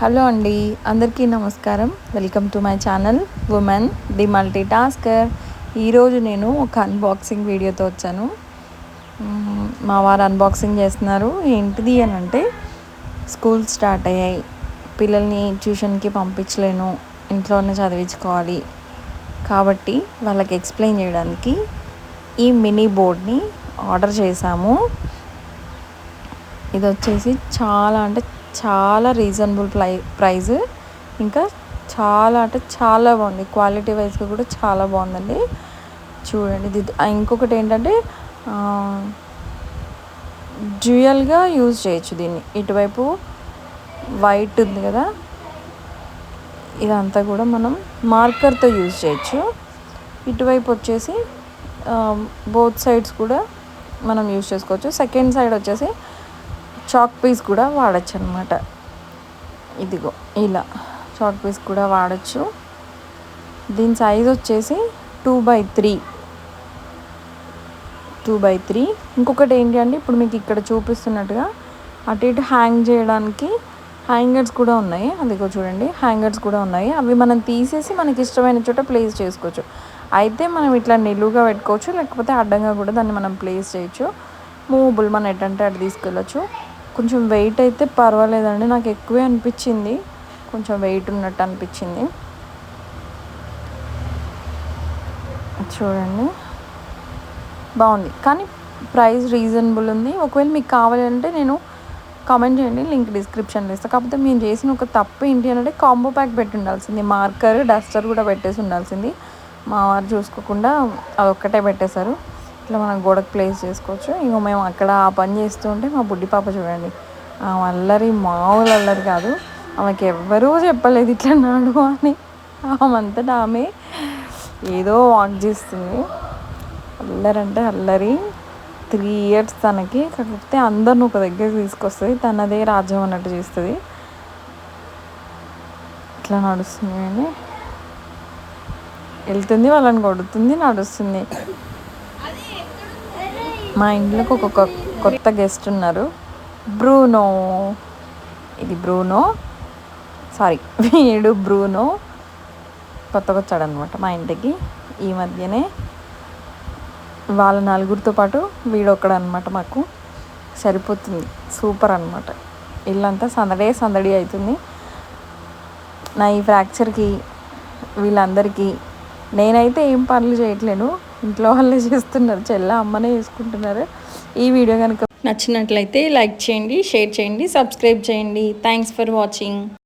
Hello అండి అందరికీ నమస్కారం. Welcome to my channel women the multitasker ఈరోజు నేను ఒక అన్బాక్సింగ్ వీడియోతో వచ్చాను. మా వారు అన్బాక్సింగ్ చేస్తున్నారు. ఏంటిది అని అంటే స్కూల్ స్టార్ట్ అయ్యాయి. పిల్లల్ని ట్యూషన్కి పంపించలేను. ఇంట్లోనే చదివించుకోవాలి. కాబట్టి వాళ్ళకి ఎక్స్ప్లెయిన్ చేయడానికి ఈ మినీ బోర్డ్ని ఆర్డర్ చేశాము. ఇది వచ్చేసి చాలా అంటే చాలా రీజనబుల్ ప్లై ప్రైస్ ఇంకా చాలా అంటే చాలా బాగుంది. క్వాలిటీ వైజ్గా కూడా చాలా బాగుందండి. చూడండి ఇది ఇంకొకటి ఏంటంటే డ్యూయల్గా యూజ్ చేయొచ్చు దీన్ని. ఇటువైపు వైట్ ఉంది కదా. ఇదంతా కూడా మనం మార్కర్తో యూజ్ చేయొచ్చు. ఇటువైపు వచ్చేసి బోత్ సైడ్స్ కూడా మనం యూజ్ చేసుకోవచ్చు. సెకండ్ సైడ్ వచ్చేసి చాక్ పీస్ కూడా వాడచ్చు అనమాట ఇదిగో ఇలా చాక్ పీస్ కూడా వాడచ్చు. దీని సైజ్ వచ్చేసి two by three two by three ఇంకొకటి ఏంటి అంటే ఇప్పుడు మీకు ఇక్కడ చూపిస్తున్నట్టుగా అటు ఇటు హ్యాంగ్ చేయడానికి హ్యాంగర్స్ కూడా ఉన్నాయి. అదిగో చూడండి హ్యాంగర్స్ కూడా ఉన్నాయి. అవి మనం తీసేసి మనకి ఇష్టమైన చోట ప్లేస్ చేసుకోవచ్చు. అయితే మనం ఇట్లా నిలువుగా పెట్టుకోవచ్చు లేకపోతే అడ్డంగా కూడా దాన్ని మనం ప్లేస్ చేయొచ్చు. మూవబుల్ మనం ఎటంటే అటు తీసుకెళ్ళచ్చు. కొంచెం వెయిట్ అయితే పర్వాలేదండి. నాకు ఎక్కువే అనిపించింది. కొంచెం వెయిట్ ఉన్నట్టు అనిపించింది. చూడండి. బాగుంది. కానీ ప్రైస్ రీజనబుల్ ఉంది. ఒకవేళ మీకు కావాలంటే నేను కామెంట్ చేయండి. లింక్ డిస్క్రిప్షన్లో ఇస్తాను కాకపోతే మేము చేసిన ఒక తప్పు ఏంటి అంటే కాంబో ప్యాక్ పెట్టి ఉండాల్సింది. మార్కర్ డస్టర్ కూడా పెట్టేసి ఉండాల్సింది. మా వారు చూసుకోకుండా అదొక్కటే పెట్టేశారు. ఇట్లా మనం గోడకు ప్లేస్ చేసుకోవచ్చు. ఇంకో మేము అక్కడ ఆ పని చేస్తూ ఉంటే మా బుడ్డి పాప చూడండి. ఆమె అల్లరి మామూలు అల్లరి కాదు. ఆమెకి ఎవ్వరూ చెప్పలేదు ఇట్లా నాడు అని. ఆమెంతటా ఆమె ఏదో వాక్ చేస్తుంది. అల్లరి అంటే అల్లరి. త్రీ ఇయర్స్ తనకి. కాకపోతే అందరిని ఒక దగ్గర తీసుకొస్తుంది. తనదే రాజ్యం అన్నట్టు చేస్తుంది. ఇట్లా నడుస్తుంది. అని వెళ్తుంది వాళ్ళని కొడుతుంది నడుస్తుంది. మా ఇంట్లోకి ఒక కొత్త గెస్ట్ ఉన్నారు. బ్రూనో. ఇది బ్రూనో. సారీ వీడు బ్రూనో. కొత్తగా వచ్చాడనమాట మా ఇంటికి. ఈ మధ్యనే వాళ్ళ నలుగురితో పాటు వీడు ఒక్కడనమాట మాకు. సరిపోతుంది. సూపర్ అనమాట ఇల్లంతా సందడే సందడి అవుతుంది నా ఈ ఫ్రాక్చర్కి వీళ్ళందరికీ నేనైతే ఏం పనులు చేయట్లేను. ఇంట్లో వాళ్ళే చేస్తున్నారు చెల్ల అమ్మనే చేసుకుంటున్నారు. ఈ వీడియో కనుక నచ్చినట్లయితే లైక్ చేయండి షేర్ చేయండి సబ్స్క్రైబ్ చేయండి. Thanks for watching